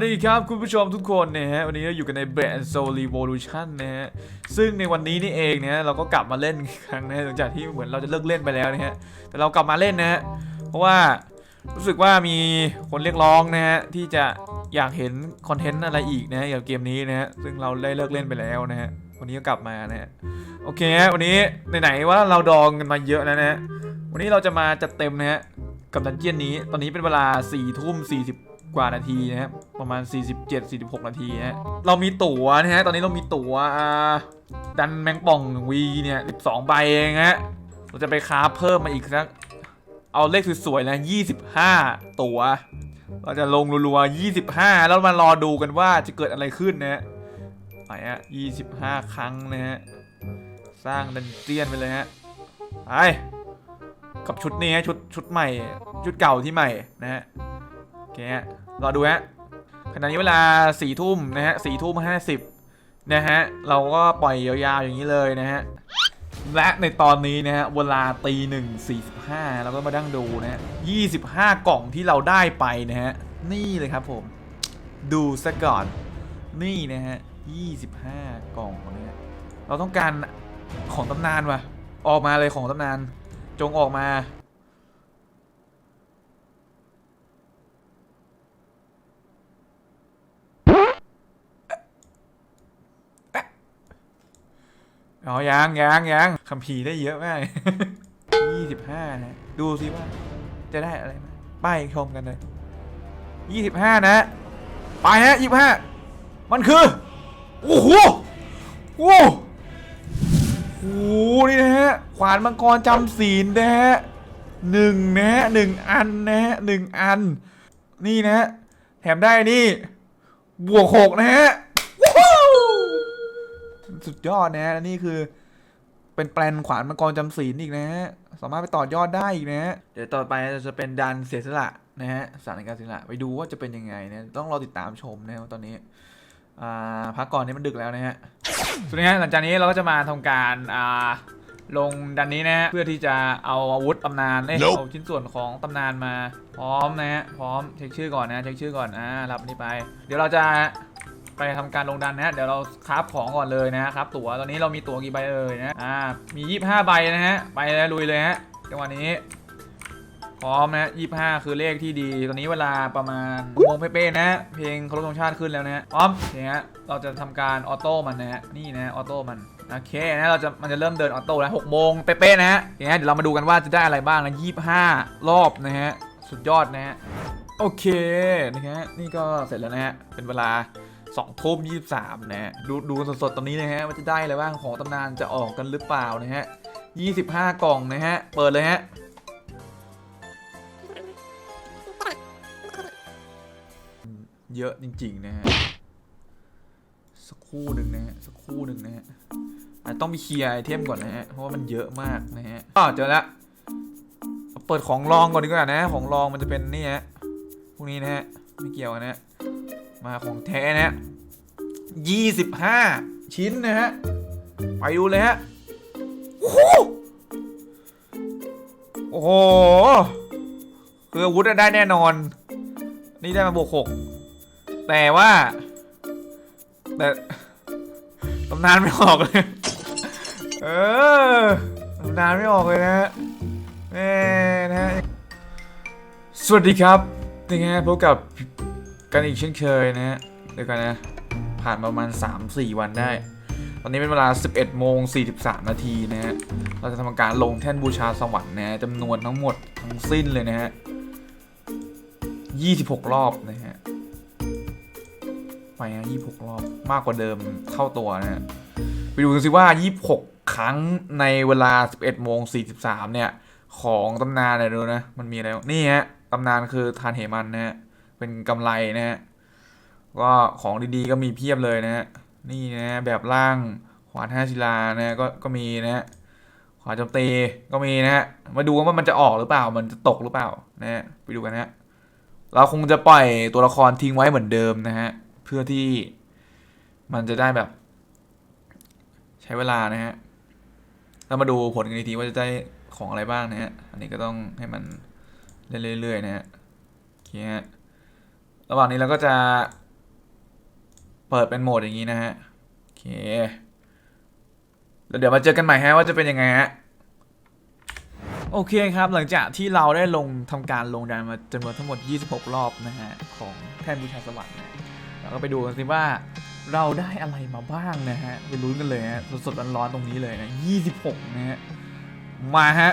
วัสดีครับคุณผู้ชมทุกคนนะฮะวันนี้เราอยู่กันใน Brand Soul Revolution นะฮะซึ่งในวันนี้นี่เองนะฮะเราก็กลับมาเล่นอีกครั้งนะหลังจากที่เหมือนเราจะเลิกเล่นไปแล้วนะฮะแต่เรากลับมาเล่นนะฮะเพราะว่ารู้สึกว่ามีคนเรียกร้องนะฮะที่จะอยากเห็นคอนเทนต์อะไรอีกนะฮะเกี่ยวกับเกมนี้นะฮะซึ่งเราได้เลิกเล่นไปแล้วนะฮะวันนี้ก็กลับมานะฮะโอเคฮะวันนี้ไหนๆว่าเราดองกันมาเยอะแล้วนะฮะวันนี้เราจะมาจัดเต็มนะฮะกับดันเจียนนี้ตอนนี้เป็นเวลา4ี่ทุ่มสี่สิบ กว่านาทีนะครับประมาณ 47 46 นาทีนะฮะเรามีตั๋วนะฮะตอนนี้เรามีตั๋วดันแมงป่องวีเนี่ย12ใบเองฮะเราจะไปค้าเพิ่มมาอีกสักเอาเลขสวยๆนะ 25 ตั๋ว เราจะลงรัวๆ 25 แล้วมารอดูกันว่าจะเกิดอะไรขึ้นนะฮะไปฮะ25 ครั้งนะฮะ สร้างดันเจียนไปเลยฮะ ไป กับชุดนี้ฮะชุดชุดใหม่ ชุดเก่าที่ใหม่นะฮะ โอเคฮะรอดูฮะขณะนี้เวลาสี่ทุ่มนะฮะสี่ทุ่มห้าสิบนะฮะ เราก็ปล่อยยาวๆอย่างนี้เลยนะฮะ และในตอนนี้นะฮะ เวลาตีหนึ่งสี่สิบห้าเราก็มาดั้งดูนะฮะยี่สิบห้ากล่องที่เราได้ไปนะฮะ นี่เลยครับผม ดูซะก่อน นี่นะฮะยี่สิบห้ากล่องนะฮะ เราต้องการของตำนานว่ะ ออกมาเลยของตำนาน จงออกมา อ๋อยังยังยังคัมภีร์ได้เยอะมากยี่สิบห้านะ ดูสิว่า จะได้อะไรมาป้ายชมกันเลยยี่สิบห้านะ ไปฮะยี่สิบห้ามันคือโอ้โหโอ้โหโอ้โหนี่นะฮะ ขวานมังกรจำศีลนะฮะหนึ่งนะหนึ่งอันนะฮะหนึ่งอัน นี่นะฮะแถมได้นี่ บวกหกนะฮะ สุดยอดนะฮะและนี่คือ เป็นแปลนขวานมังกรจำศีลอีกนะฮะสามารถไปต่อยอดได้อีกนะฮะเดี๋ยวต่อไปจะเป็นดันเสียสละนะฮะสารในการเสียสละไปดูว่าจะเป็นยังไงนะต้องรอติดตามชมนะฮะว่าตอนนี้อ่าพักก่อนนี่มันดึกแล้วนะฮะสุดท้ายหลังจากนี้เราก็จะมาทำการอ่าลงดันนี้นะฮะเพื่อที่จะเอาอาวุธตำนานเอ้ย Nope เอาชิ้นส่วนของตำนานมา พร้อมนะฮะพร้อมเช็คชื่อก่อนนะเช็คชื่อก่อนอ่ารับอันนี้ไป เดี๋ยวเราจะ ไปทำการลงดันนะฮะเดี๋ยวเราคราฟของก่อนเลยนะฮะครับตั๋วตอนนี้เรามีตั๋วกี่ใบเอ่ยนะอ่ามี 25 ใบนะฮะไปเลยลุยเลยฮะจังหวะนี้พร้อมนะ25คือเลขที่ดี ตอนนี้เวลาประมาณโมงเป๊ะๆนะ เพลงเคารพธงชาติขึ้นแล้วนะพร้อมอย่างเงี้ยเราจะทำการออโต้มันนะฮะนี่นะออโต้มันโอเคนะเราจะมันจะเริ่มเดินออโต้แล้ว6โมงเป๊ะๆนะฮะอย่างเงี้ยเดี๋ยวเรามาดูกันว่าจะได้อะไรบ้างนะ25รอบนะฮะสุดยอดนะฮะโอเคนะฮะนี่ก็เสร็จแล้วนะฮะเป็นเวลา สองทุ่มยี่สามนะฮะดูดูสดๆตรงนี้นะฮะว่าจะได้อะไรบ้างของตำนานจะออกกันหรือเปล่านะฮะยี่สิบห้ากล่องนะฮะเปิดเลยฮะเยอะจริงๆนะฮะสักครู่หนึ่งนะฮะสักครู่หนึ่งนะฮะอาจต้องไปเคลียร์ไอเทมก่อนนะฮะเพราะว่ามันเยอะมากนะฮะอ๋อเจอแล้วเปิดของรองก่อนดีกว่านะ ของรองมันจะเป็นนี่ฮะพวกนี้นะฮะไม่เกี่ยวกันนะฮะ มาของแท้นะฮะยี่สิบห้าชิ้นนะฮะ ไปดูเลยฮะ โอ้โหโอ้โหคืออาวุธอะได้แน่นอน นี่ได้มาบวกหกแต่ว่า แต่ตำนานไม่ออกเลย เออตำนานไม่ออกเลยนะฮะแม่นะฮะสวัสดีครับนี่ไงพบกับ กันอีกเช่นเคยนะฮะเดี๋ยวกันนะ ผ่านประมาณ 3-4 วันได้ ตอนนี้เป็นเวลา 11โมง43 นาทีนะฮะ เราจะทำการลงแท่นบูชาสวรรค์นะฮะจำนวนทั้งหมดทั้งสิ้นเลยนะฮะ 26 รอบนะฮะ ไปฮะ26 รอบมากกว่าเดิมเท่าตัวนะฮะ ไปดูกันสิว่า 26 ครั้งในเวลา 11โมง43 เนี่ย ของตำนานเนี่ยดูนะ มันมีอะไร นี่ฮะตำนานคือทานเหมันนะฮะ เป็นกำไรนะฮะก็ของดีๆก็มีเพียบเลยนะฮะนี่นะฮะแบบล่างขวานห้าศิลานะก็ก็มีนะฮะขวานจมตีก็มีนะฮะมาดูว่ามันจะออกหรือเปล่า มันจะตกหรือเปล่านะฮะไปดูกันนะฮะเราคงจะปล่อยตัวละครทิ้งไว้เหมือนเดิมนะฮะเพื่อที่มันจะได้แบบ ใช้เวลานะฮะเรามาดูผลกันอีกทีว่าจะได้ของอะไรบ้างนะฮะอันนี้ก็ต้องให้มันเล่นเรื่อยๆนะฮะโอเคฮะ ระหว่างนี้เราก็จะ เปิดเป็นโหมดอย่างนี้นะฮะ โอเค แล้วเดี๋ยวมาเจอกันใหม่ฮะว่าจะเป็นยังไงฮะ โอเคครับ หลังจากที่เราได้ลงทำการลงดันมาจำนวนทั้งหมด 26 รอบนะฮะ ของแท่นบูชาสวรรค์นะเราก็ไปดูกันสิว่าเราได้อะไรมาบ้างนะฮะ ไปลุ้นกันเลยฮะ สดๆร้อนๆตรงนี้เลยนะ 26 นะฮะ มาฮะ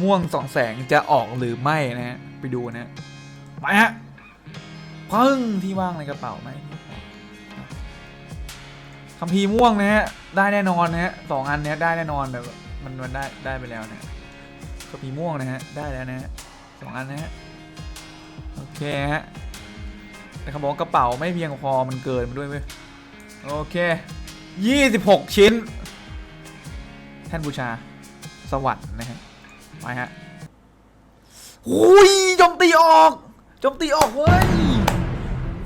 ม่วงสองแสงจะออกหรือไม่นะฮะไปดูนะฮะไปฮะพึ่งที่ว่างในกระเป๋าไหมคัมภีร์ม่วงนะฮะ ได้แน่นอนนะฮะสองอันเนี้ยได้แน่นอนแต่มันมันได้ได้ไปแล้วนะคัมภีร์ม่วงนะฮะ ได้แล้วนะฮะสองอันนะฮะ โอเคฮะ แต่เขาบอกกระเป๋าไม่เพียงพอมันเกินมาด้วยเว้ย โอเค26ชิ้น แท่นบูชา สวัสดนะฮะ ไปฮะ หุยโจมตีออกโจมตีออกเว้ย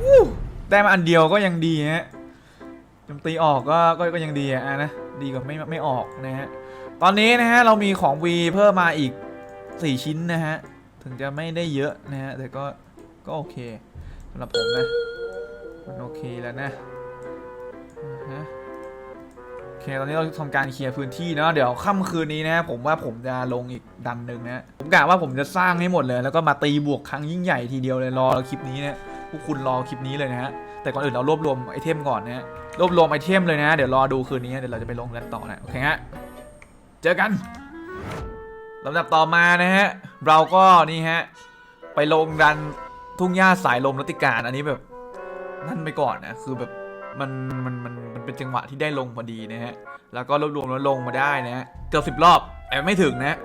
วู้ได้มาอันเดียวก็ยังดีฮะโจมตีออกก็ก็ก็ยังดีอะอะนะดีกว่าไม่ไม่ออกนะฮะตอนนี้นะฮะเรามีของ V เพิ่มมาอีก 4 ชิ้นนะฮะถึงจะไม่ได้เยอะนะฮะแต่ก็ก็โอเคสำหรับผมนะมันโอเคแล้วนะ อเค ตอนนี้เราทำการเคลียร์พื้นที่เนาะ เดี๋ยวค่ำคืนนี้นะผมว่าผมจะลงอีกดันหนึ่งนะ ผมกะว่าผมจะสร้างให้หมดเลย แล้วก็มาตีบวกครั้งยิ่งใหญ่ทีเดียวเลย รอคลิปนี้นะพวกคุณรอคลิปนี้เลยนะฮะ แต่ก่อนอื่นเรารวบรวมไอเทมก่อนนะฮะรวบรวมไอเทมเลยนะ เดี๋ยวรอดูคืนนี้ เดี๋ยวเราจะไปลงกันต่อนะ โอเคฮะ เจอกันลำดับต่อมานะฮะ เราก็นี่ฮะ ไปลงดันทุ่งหญ้าสายลมรัตติการ อันนี้แบบนั่นไปก่อนนะ คือแบบ มันมันมันมันเป็นจังหวะที่ได้ลงพอดีนะฮะ แล้วก็รวบรวมแล้วลงมาได้นะฮะ เกือบสิบรอบแต่ไม่ถึงนะ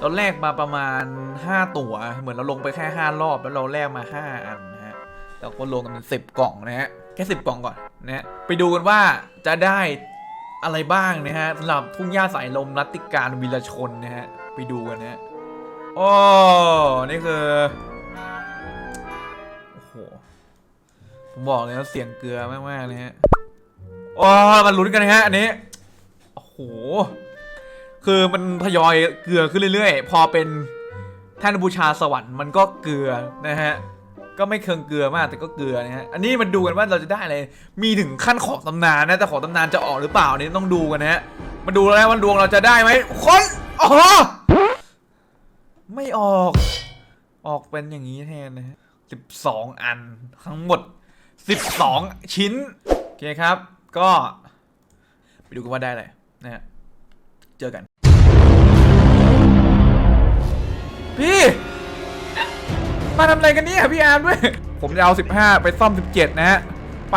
เราแลกมาประมาณ 5 ตัว เหมือนเราลงไปแค่ 5 รอบแล้วเราแลกมา 5 อันนะฮะแล้วก็ลงกันเป็นสิบกล่องนะฮะ แค่สิบกล่องก่อนนะฮะ ไปดูกันว่าจะได้อะไรบ้างนะฮะสำหรับทุ่งหญ้าสายลมรัตติการวีรชนนะฮะ ไปดูกันนะฮะ โอ้ นี่คือ ผมบอกเลยว่าเสียงเกลือมากๆเลยฮะโอ้มันลุ้นกันนะฮะอันนี้โอ้โหคือมันทยอยเกลือขึ้นเรื่อยๆ พอเป็นท่านบูชาสวรรค์มันก็เกลือนะฮะก็ไม่เคืองเกลือมากแต่ก็เกลือนะฮะอันนี้มันดูกันว่าเราจะได้อะไรมีถึงขั้นของตำนานนะแต่ของตำนานจะออกหรือเปล่านี่ต้องดูกันนะฮะมาดูแล้ววันดวงเราจะได้ไหมคนอ๋อไม่ออก ออกเป็นอย่างนี้แทนนะฮะสิบสองอันทั้งหมด สิบสองชิ้น โอเคครับ ก็ ไปดูกันว่าได้อะไรนะฮะ เจอกัน พี่ มาทำอะไรกันเนี่ยพี่อาร์มด้วย ผมจะเอา 15 ไปซ่อม 17 นะฮะ ไป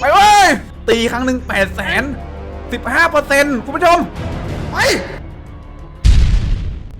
ไปเว้ย ตีครั้งหนึ่ง8แสน15เปอร์เซ็นต์คุณผู้ชม ไป